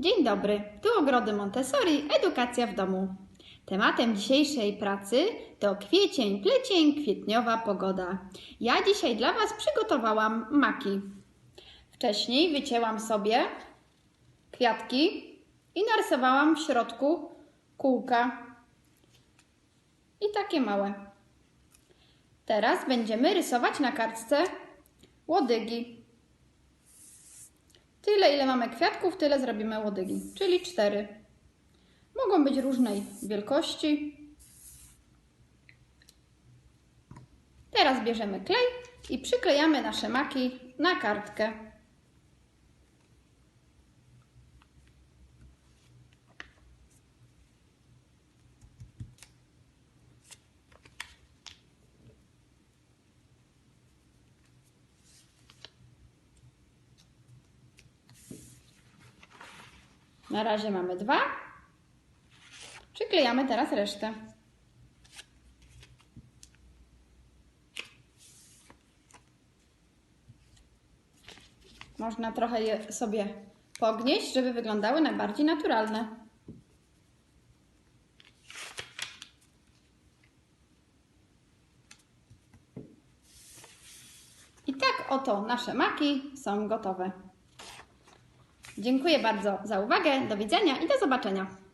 Dzień dobry, tu Ogrody Montessori, edukacja w domu. Tematem dzisiejszej pracy to kwiecień, plecień, kwietniowa pogoda. Ja dzisiaj dla Was przygotowałam maki. Wcześniej wycięłam sobie kwiatki i narysowałam w środku kółka. I takie małe. Teraz będziemy rysować na kartce łodygi. Tyle, ile mamy kwiatków, tyle zrobimy łodygi, czyli cztery. Mogą być różnej wielkości. Teraz bierzemy klej i przyklejamy nasze maki na kartkę. Na razie mamy dwa. Przyklejamy teraz resztę. Można trochę je sobie pognieść, żeby wyglądały najbardziej naturalne. I tak oto nasze maki są gotowe. Dziękuję bardzo za uwagę, do widzenia i do zobaczenia.